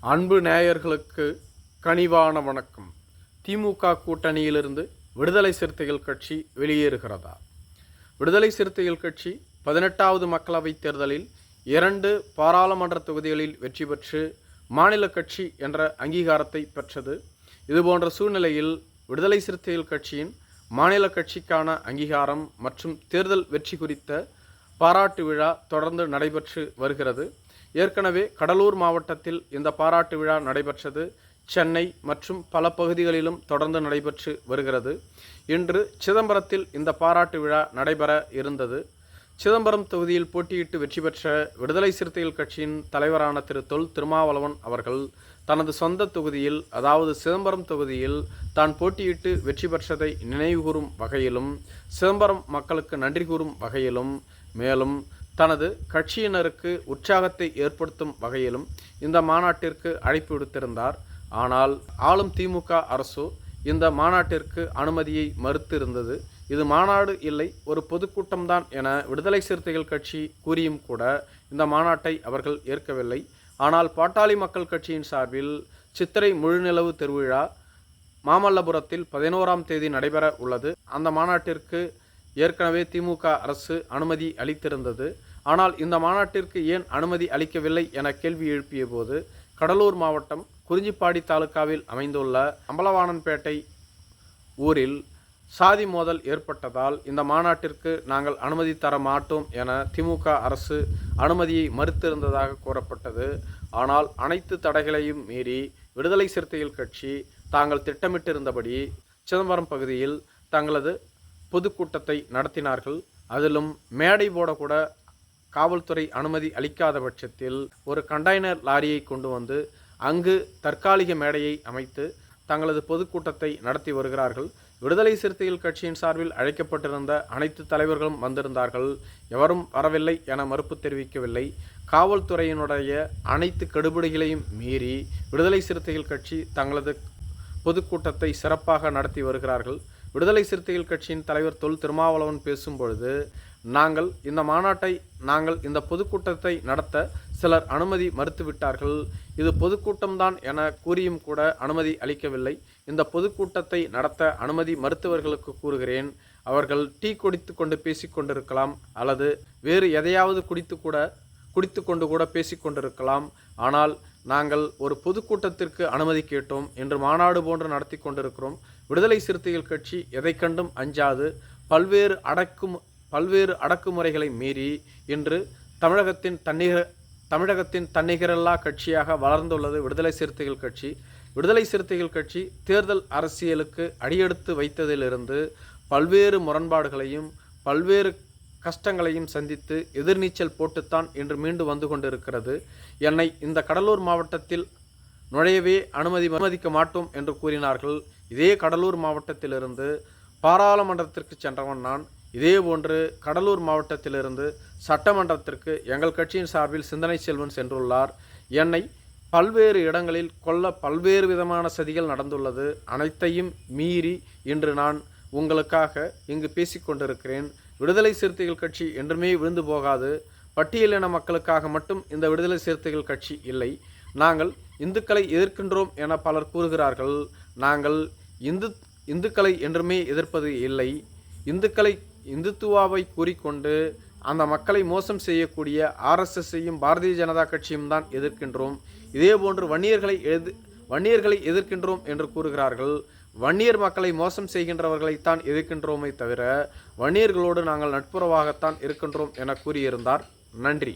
அன்பு நேயர்களுக்கு கனிவான வணக்கம். திமுக கூட்டணியிலிருந்து விடுதலை சிறுத்தைகள் கட்சி வெளியேறுகிறதா? விடுதலை சிறுத்தைகள் கட்சி பதினெட்டாவது மக்களவைத் தேர்தலில் இரண்டு பாராளுமன்ற தொகுதிகளில் வெற்றி பெற்று மாநில கட்சி என்ற அங்கீகாரத்தை பெற்றது. இதுபோன்ற சூழ்நிலையில் விடுதலை சிறுத்தைகள் கட்சியின் மாநில கட்சிக்கான அங்கீகாரம் மற்றும் தேர்தல் வெற்றி குறித்த பாராட்டு விழா தொடர்ந்து நடைபெற்று வருகிறது. ஏற்கனவே கடலூர் மாவட்டத்தில் இந்த பாராட்டு விழா நடைபெற்றது. சென்னை மற்றும் பல பகுதிகளிலும் தொடர்ந்து நடைபெற்று வருகிறது. இன்று சிதம்பரத்தில் இந்த பாராட்டு விழா நடைபெற இருந்தது. சிதம்பரம் தொகுதியில் போட்டியிட்டு வெற்றி பெற்ற விடுதலை சிறுத்தைகள் கட்சியின் தலைவரான திரு. தொல் திருமாவளவன் அவர்கள் தனது சொந்த தொகுதியில் அதாவது சிதம்பரம் தொகுதியில் தான் போட்டியிட்டு வெற்றி பெற்றதை நினைவுகூறும் வகையிலும் சிதம்பரம் மக்களுக்கு நன்றி கூறும் வகையிலும் மேலும் தனது கட்சியினருக்கு உற்சாகத்தை ஏற்படுத்தும் வகையிலும் இந்த மாநாட்டிற்கு அழைப்பு விடுத்திருந்தார். ஆனால் ஆளும் திமுக அரசு இந்த மாநாட்டிற்கு அனுமதியை மறுத்து இருந்தது இது மாநாடு இல்லை ஒரு பொதுக்கூட்டம்தான் என விடுதலை சிறுத்தைகள் கட்சி கூறியும் கூட இந்த மாநாட்டை அவர்கள் ஏற்கவில்லை. ஆனால் பாட்டாளி மக்கள் கட்சியின் சார்பில் சித்திரை முழுநிலவு திருவிழா மாமல்லபுரத்தில் பதினோராம் தேதி நடைபெற உள்ளது. அந்த மாநாட்டிற்கு ஏற்கனவே திமுக அரசு அனுமதி அளித்திருந்தது. ஆனால் இந்த மாநாட்டிற்கு ஏன் அனுமதி அளிக்கவில்லை என கேள்வி எழுப்பிய போது கடலூர் மாவட்டம் குறிஞ்சிப்பாடி தாலுகாவில் அமைந்துள்ள அம்பலவாணன்பேட்டை ஊரில் சாதி மோதல் ஏற்பட்டதால் இந்த மாநாட்டிற்கு நாங்கள் அனுமதி தர மாட்டோம் என திமுக அரசு அனுமதியை மறுத்திருந்ததாக கூறப்பட்டது. ஆனால் அனைத்து தடைகளையும் மீறி விடுதலை சிறுத்தைகள் கட்சி தாங்கள் திட்டமிட்டிருந்தபடி சிதம்பரம் பகுதியில் தங்களது பொதுக்கூட்டத்தை நடத்தினார்கள். அதிலும் மேடை போடக்கூட காவல்துறை அனுமதி அளிக்காத பட்சத்தில் ஒரு கண்டெய்னர் லாரியை கொண்டு வந்து அங்கு தற்காலிக மேடையை அமைத்து தங்களது பொதுக்கூட்டத்தை நடத்தி வருகிறார்கள். விடுதலை சிறுத்தைகள் கட்சியின் சார்பில் அழைக்கப்பட்டிருந்த அனைத்து தலைவர்களும் வந்திருந்தார்கள். எவரும் வரவில்லை என மறுப்பு தெரிவிக்கவில்லை. காவல்துறையினுடைய அனைத்து கெடுபிடிகளையும் மீறி விடுதலை சிறுத்தைகள் கட்சி தங்களது பொதுக்கூட்டத்தை சிறப்பாக நடத்தி வருகிறார்கள். விடுதலை சிறுத்தைகள் கட்சியின் தலைவர் தொல் திருமாவளவன் பேசும்பொழுது நாங்கள் இந்த மாநாட்டை நாங்கள் இந்த பொதுக்கூட்டத்தை நடத்த சிலர் அனுமதி மறுத்துவிட்டார்கள். இது பொதுக்கூட்டம்தான் என கூறியும் கூட அனுமதி அளிக்கவில்லை. இந்த பொதுக்கூட்டத்தை நடத்த அனுமதி மறுத்தவர்களுக்கு கூறுகிறேன். அவர்கள் டீ குடித்து கொண்டு பேசிக்கொண்டிருக்கலாம் அல்லது வேறு எதையாவது குடித்து கூட குடித்து கொண்டு கூட பேசிக்கொண்டிருக்கலாம் ஆனால் நாங்கள் ஒரு பொதுக்கூட்டத்திற்கு அனுமதி கேட்டோம். என்று மாநாடு போன்று நடத்தி கொண்டிருக்கிறோம். விடுதலை சிறுத்தைகள் கட்சி எதை கண்டும் அஞ்சாது. பல்வேறு அடக்கும் பல்வேறு அடக்குமுறைகளை மீறி இன்று தமிழகத்தின் தன்னிகர தமிழகத்தின் தன்னிகரல்லா கட்சியாக வளர்ந்துள்ளது விடுதலை சிறுத்தைகள் கட்சி. விடுதலை சிறுத்தைகள் கட்சி தேர்தல் அரசியலுக்கு அடியெடுத்து வைத்ததிலிருந்து பல்வேறு முரண்பாடுகளையும் பல்வேறு கஷ்டங்களையும் சந்தித்து எதிர்நீச்சல் போட்டுத்தான் இன்று மீண்டு வந்து கொண்டிருக்கிறது. என்னை இந்த கடலூர் மாவட்டத்தில் நுழையவே அனுமதி அனுமதிக்க மாட்டோம் என்று கூறினார்கள். இதே கடலூர் மாவட்டத்திலிருந்து பாராளுமன்றத்திற்கு சென்றவன் நான். இதேபோன்று கடலூர் மாவட்டத்திலிருந்து சட்டமன்றத்திற்கு எங்கள் கட்சியின் சார்பில் சிந்தனை செல்வன் சென்றுள்ளார். என்னை பல்வேறு இடங்களில் கொல்ல பல்வேறு விதமான சதிகள் நடந்துள்ளது. அனைத்தையும் மீறி இன்று நான் உங்களுக்காக இங்கு பேசிக்கொண்டிருக்கிறேன் விடுதலை சிறுத்தைகள் கட்சி என்றுமே விழுந்து போகாது. பட்டியலின மக்களுக்காக மட்டும் இந்த விடுதலை சிறுத்தைகள் கட்சி இல்லை. நாங்கள் இந்துக்களை எதிர்க்கின்றோம் என பலர் கூறுகிறார்கள். நாங்கள் இந்து இந்துக்களை என்றுமே எதிர்ப்பது இல்லை. இந்துக்களை இந்துத்துவாவை கூறிக்கொண்டு அந்த மக்களை மோசம் செய்யக்கூடிய ஆர்எஸ்எஸ்ஸையும் பாரதிய ஜனதா கட்சியும் தான் எதிர்க்கின்றோம். இதேபோன்று வன்னியர்களை எது வன்னியர்களை எதிர்க்கின்றோம் என்று கூறுகிறார்கள். வன்னியர் மக்களை மோசம் செய்கின்றவர்களைத்தான் எதிர்க்கின்றோமே தவிர வன்னியர்களோடு நாங்கள் நட்புறவாகத்தான் இருக்கின்றோம் என கூறியிருந்தார். நன்றி.